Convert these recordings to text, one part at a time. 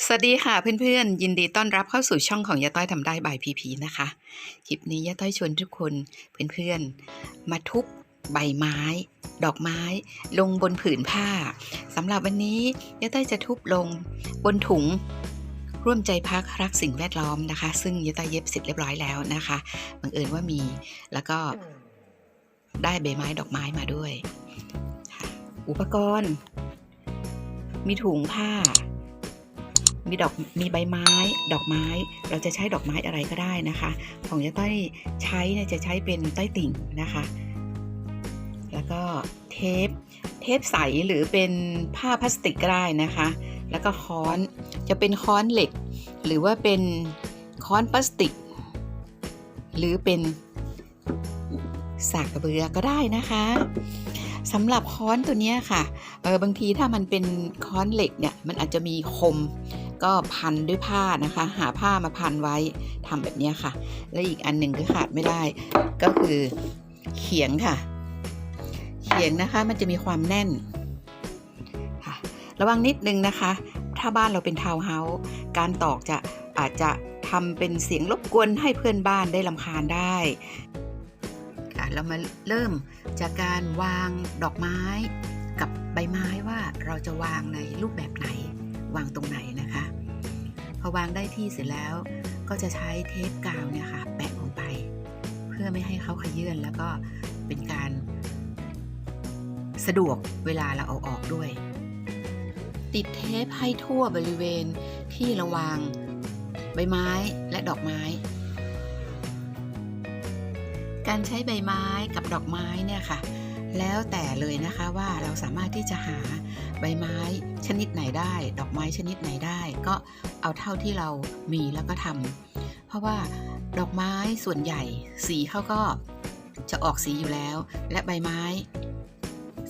สวัสดีค่ะเพื่อนๆ ยินดีต้อนรับเข้าสู่ช่องของยาต้อยทำได้บายพีพีนะคะ คลิปนี้ยาต้อยชวนทุกคนเพื่อนๆ มาทุบใบไม้ ดอกไม้ ลงบนผืนผ้าสำหรับวันนี้ยาต้อยจะทุบลงบนถุงร่วมใจพักรักสิ่งแวดล้อมนะคะ ซึ่งยาต้อยเย็บเสร็จเรียบร้อยแล้วนะคะบังเอิญว่ามีแล้วก็ได้ใบไม้ดอกไม้มาด้วย อุปกรณ์ มีถุงผ้า มีดอกมีใบไม้ ดอกไม้ เราจะใช้ดอกไม้อะไรก็ได้นะคะ ของยาต้อยใช้เนี่ยจะใช้เป็นต้อยติ่งนะคะ แล้วก็เทป เทปใสหรือเป็นผ้าพลาสติกก็ได้นะคะ แล้วก็ค้อนจะเป็นค้อนเหล็ก หรือว่าเป็นค้อนพลาสติก หรือเป็นสากกระเบือก็ได้นะคะสำหรับค้อนตัวนี้ค่ะ เออบางทีถ้ามันเป็นค้อนเหล็กเนี่ย มันอาจจะมีคม ก็พันด้วยผ้านะคะ หาผ้ามาพันไว้ทำแบบนี้ค่ะ และอีกอันหนึ่งก็ขาดไม่ได้ ก็คือเขียงค่ะ เขียงนะคะมันจะมีความแน่นค่ะ ระวังนิดนึงนะคะ ถ้าบ้านเราเป็นทาวน์เฮาส์การตอกจะอาจจะทำเป็นเสียงรบกวนให้เพื่อนบ้านได้ลำคาญได้ค่ะเรามาเริ่มจากการวางดอกไม้กับใบไม้ว่าเราจะวางในรูปแบบไหนวางตรงไหน วางได้ที่เสร็จแล้ว ก็จะใช้เทปกาวเนี่ยค่ะแปะลงไป เพื่อไม่ให้เขาขยื่นแล้วก็เป็นการ สะดวกเวลาเราเอาออกด้วย ติดเทปให้ทั่วบริเวณที่ราวางใบไม้และดอกไม้ การใช้ใบไม้กับดอกไม้เนี่ยค่ะ แล้วแต่เลยนะคะว่าเราสามารถที่จะหาใบไม้ชนิดไหนได้ ดอกไม้ชนิดไหนได้ ก็เอาเท่าที่เรามีแล้วก็ทำเพราะว่าดอกไม้ส่วนใหญ่สีเขาก็จะออกสีอยู่แล้ว และใบไม้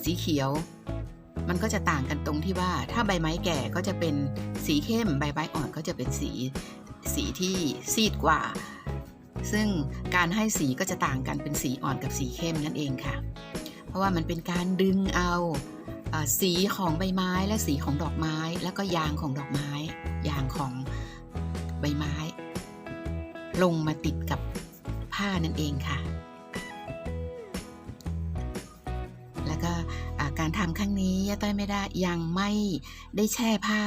สีเขียว มันก็จะต่างกันตรงที่ว่า ถ้าใบไม้แก่ก็จะเป็นสีเข้ม ใบไม้อ่อนก็จะเป็นสีสีที่ซีดกว่า ซึ่งการให้สีก็จะต่างกันเป็นสีอ่อนกับสีเข้มนั่นเองค่ะ ราะว่ามันเป็นการดึงเอาสีของใบไม้และสีของดอกไม้ แล้วก็ยางของดอกไม้ ยางของใบไม้ ลงมาติดกับผ้านั่นเองค่ะ แล้วก็การทำครั้งนี้ย่าต้อยไม่ได้ยังไม่ได้แช่ผ้า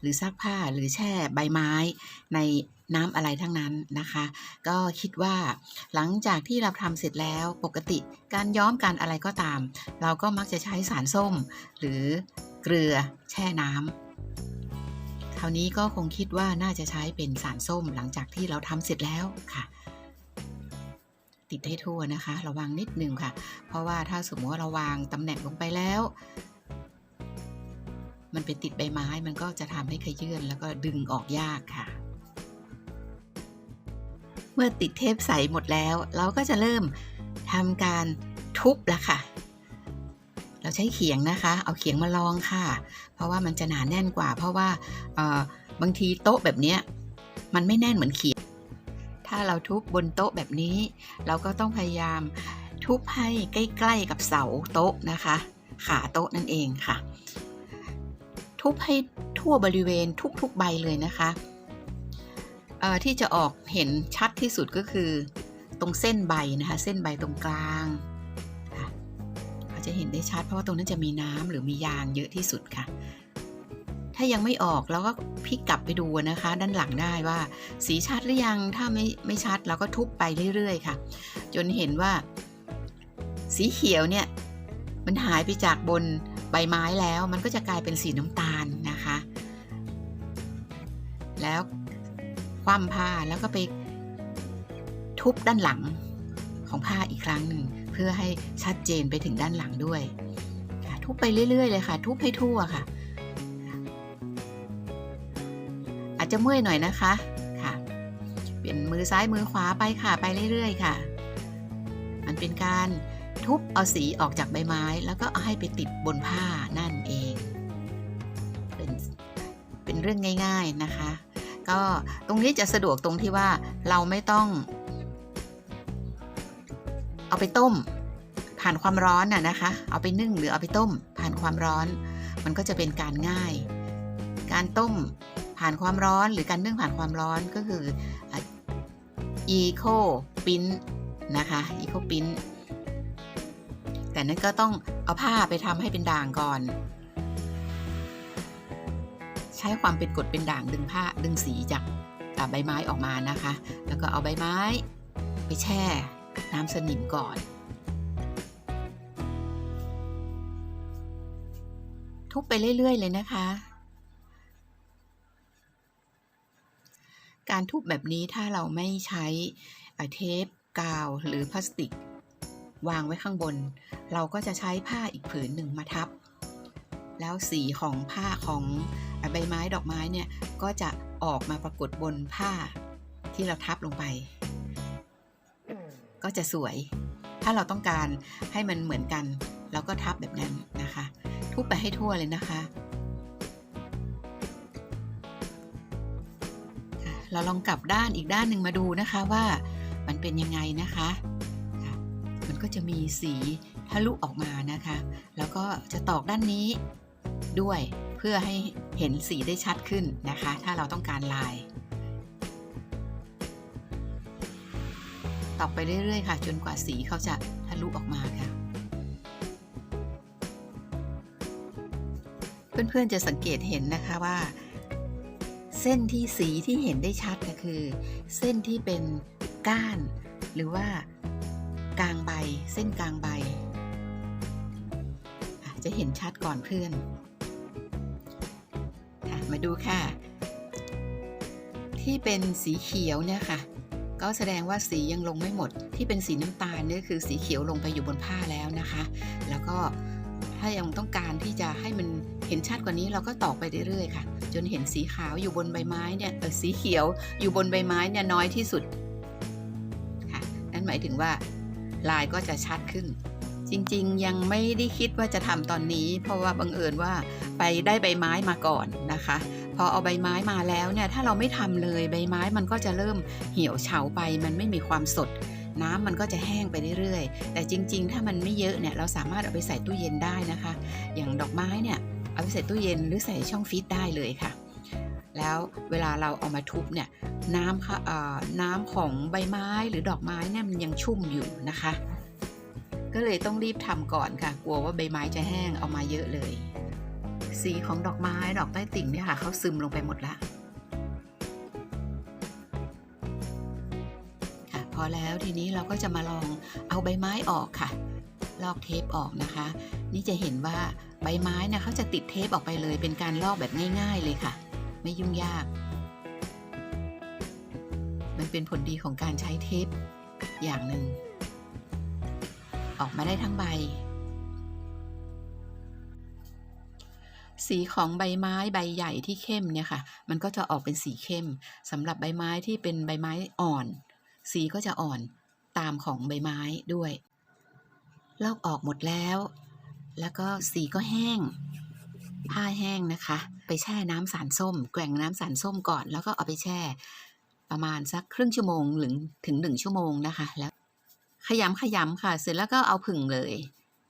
หรือซักผ้าหรือแช่ใบไม้ใน น้ำอะไรทั้งนั้นนะคะ ก็คิดว่าหลังจากที่เราทำเสร็จแล้วปกติการย้อมการอะไรก็ตาม เราก็มักจะใช้สารส้ม หรือเกลือแช่น้ำคราวนี้ก็คงคิดว่าน่าจะใช้เป็นสารส้มหลังจากที่เราทำเสร็จแล้วค่ะติดให้ทั่วนะคะ ระวังนิดนึงค่ะ เพราะว่าถ้าสมมติว่าเราวางตำแหน่งลงไปแล้ว มันไปติดใบไม้มันก็จะทำให้ขยื่นแล้วก็ดึงออกยากค่ะ เมื่อติดเทปใสหมดแล้ว เราก็จะเริ่มทำการทุบละค่ะ เราใช้เขียงนะคะ เอาเขียงมาลองค่ะ เพราะว่ามันจะหนาแน่นกว่า เพราะว่าบางทีโต๊ะแบบนี้มันไม่แน่นเหมือนเขียง ถ้าเราทุบบนโต๊ะแบบนี้ เราก็ต้องพยายามทุบให้ใกล้ๆกับเสาโต๊ะนะคะ ขาโต๊ะนั่นเองค่ะ ทุบให้ทั่วบริเวณทุกๆใบเลยนะคะ ที่จะออกเห็นชัดที่สุดก็คือ ตรงเส้นใบนะคะ เส้นใบตรงกลางเขาจะเห็นได้ชัดเพราะว่าตรงนั้นจะมีน้ำหรือมียางเยอะที่สุดค่ะ ถ้ายังไม่ออกเราก็พลิกกลับไปดูนะคะ ด้านหลังได้ว่า สีชัดหรือยังถ้าไม่ไม่ชัดเราก็ทุบไปเรื่อยๆค่ะ จนเห็นว่า สีเขียวเนี่ยมันหายไปจากบนใบไม้แล้ว มันก็จะกลายเป็นสีน้ำตาลนะคะ แล้ว คว่ำผ้าแล้วก็ไปทุบด้านหลังของผ้าอีกครั้งหนึ่งเพื่อให้ชัดเจนไปถึงด้านหลังด้วยทุบไปเรื่อยๆเลยค่ะ ทุบให้ทั่วค่ะ อาจจะเมื่อยหน่อยนะคะค่ะ เปลี่ยนมือซ้ายมือขวาไปค่ะไปเรื่อยๆค่ะ มันเป็นการทุบเอาสีออกจากใบไม้ แล้วก็เอาให้ไปติดบนผ้านั่นเอง เป็นเป็นเรื่องง่าย ๆนะคะ ก็ตรงนี้จะสะดวกตรงที่ว่าเราไม่ต้อง เอาไปต้ม ผ่านความร้อนน่ะนะคะ เอาไปนึ่งหรือเอาไปต้ม ผ่านความร้อน มันก็จะเป็นการง่าย การต้มผ่านความร้อนหรือการนึ่งผ่านความร้อนก็คืออะ Eco Print นะคะ Eco Print แต่นั้นก็ต้องเอาผ้าไปทำให้เป็นด่างก่อน ใช้ความเป็นกดเป็นด่างดึงผ้าดึงสีจากอะใบไม้ออกมานะคะ แล้วก็เอาใบไม้ไปแช่น้ำสนิมก่อน ทุบไปเรื่อย ๆ เลยนะคะ การทุบแบบนี้ถ้าเราไม่ใช้เทปกาวหรือพลาสติก วางไว้ข้างบน เราก็จะใช้ผ้าอีกผืนหนึ่งมาทับ แล้วสีของผ้าของใบไม้ดอกไม้เนี่ยก็จะออกมาปรากฏบนผ้าที่เราทับลงไป ก็จะสวย ถ้าเราต้องการให้มันเหมือนกัน เราก็ทับแบบนั้นนะคะ ทุบไปให้ทั่วเลยนะคะ เราลองกลับด้านอีกด้านหนึ่งมาดูนะคะว่ามันเป็นยังไงนะคะมันก็จะมีสีทะลุออกมานะคะ แล้วก็จะตอกด้านนี้ ด้วยเพื่อให้เห็นสีได้ชัดขึ้นนะคะ ถ้าเราต้องการลายตอกไปเรื่อยๆค่ะ จนกว่าสีเขาจะทะลุออกมาค่ะ เพื่อนๆจะสังเกตเห็นนะคะว่า เส้นที่สีที่เห็นได้ชัดก็คือ เส้นที่เป็นก้าน หรือว่ากลางใบ เส้นกลางใบจะเห็นชัดก่อนเพื่อน มาดูค่ะ ที่เป็นสีเขียวเนี่ยค่ะ ก็แสดงว่าสียังลงไม่หมด ที่เป็นสีน้ำตาลนี่คือสีเขียวลงไปอยู่บนผ้าแล้วนะคะ แล้วก็ถ้ายังต้องการที่จะให้มันเห็นชัดกว่านี้เราก็ตอกไปเรื่อยๆค่ะ จนเห็นสีขาวอยู่บนใบไม้เนี่ยสีเขียวอยู่บนใบไม้เนี่ยน้อยที่สุดค่ะนั่นหมายถึงว่าลายก็จะชัดขึ้น จริงๆ ยังไม่ได้คิดว่าจะทำตอนนี้ เพราะว่าบังเอิญว่าไปได้ใบไม้มาก่อนนะคะ พอเอาใบไม้มาแล้วเนี่ยถ้าเราไม่ทำเลยใบไม้มันก็จะเริ่มเหี่ยวเฉาไป มันไม่มีความสด น้ำมันก็จะแห้งไปเรื่อยๆ แต่จริง ๆ ถ้ามันไม่เยอะเนี่ยเราสามารถเอาไปใส่ตู้เย็นได้นะคะ อย่างดอกไม้เนี่ยเอาไปใส่ตู้เย็นหรือใส่ช่องฟรีซได้เลยค่ะ แล้วเวลาเราเอามาทุบเนี่ยน้ำค่ะเอ่อน้ำของใบไม้หรือดอกไม้เนี่ยมันยังชุ่มอยู่นะคะ ก็เลยต้องรีบทำก่อนค่ะ กลัวว่าใบไม้จะแห้งเอามาเยอะเลย สีของดอกไม้ดอกใต้ติ่งเนี่ยค่ะเขาซึมลงไปหมดละค่ะพอแล้วทีนี้เราก็จะมาลองเอาใบไม้ออกค่ะ ลอกเทปออกนะคะ นี่จะเห็นว่าใบไม้นะเขาจะติดเทปออกไปเลย เป็นการลอกแบบง่าย ๆเลยค่ะ ไม่ยุ่งยาก มันเป็นผลดีของการใช้เทปอย่างหนึ่ง ออกมาได้ทั้งใบ สีของใบไม้ใบใหญ่ที่เข้มเนี่ยค่ะ มันก็จะออกเป็นสีเข้มสำหรับใบไม้ที่เป็นใบไม้อ่อน สีก็จะอ่อนตามของใบไม้ด้วย ลอกออกหมดแล้ว แล้วก็สีก็แห้ง ผ้าแห้งนะคะ ไปแช่น้ำสารส้ม แกว่งน้ำสารส้มก่อน แล้วก็เอาไปแช่ ประมาณสักครึ่งชั่วโมงหรือถึงหนึ่งชั่วโมงนะคะ แล้ว ขยำขยำค่ะ เสร็จแล้วก็เอาผึ่งเลย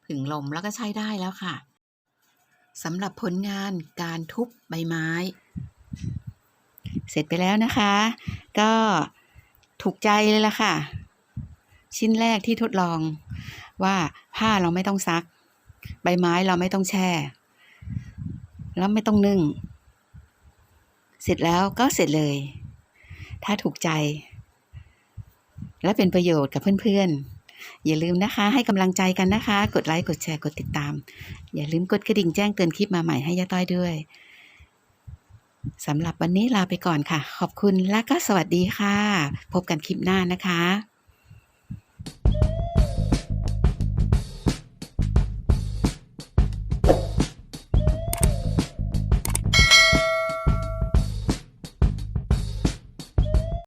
ผึ่งลมแล้วก็ใช้ได้แล้วค่ะสำหรับผลงานการทุบใบไม้ เสร็จไปแล้วนะคะ ก็ถูกใจเลยล่ะค่ะ ชิ้นแรกที่ทดลองว่าผ้าเราไม่ต้องซัก ใบไม้เราไม่ต้องแช่ แล้วไม่ต้องนึ่ง เสร็จแล้วก็เสร็จเลย ถ้าถูกใจ และเป็นประโยชน์กับเพื่อนๆ อย่าลืมนะคะ ให้กำลังใจกันนะคะ กดไลค์กดแชร์กดติดตาม อย่าลืมกดกระดิ่งแจ้งเตือนคลิปมาใหม่ให้ย่าต้อยด้วยสำหรับวันนี้ลาไปก่อนค่ะ ขอบคุณและก็สวัสดีค่ะ พบกันคลิปหน้านะคะ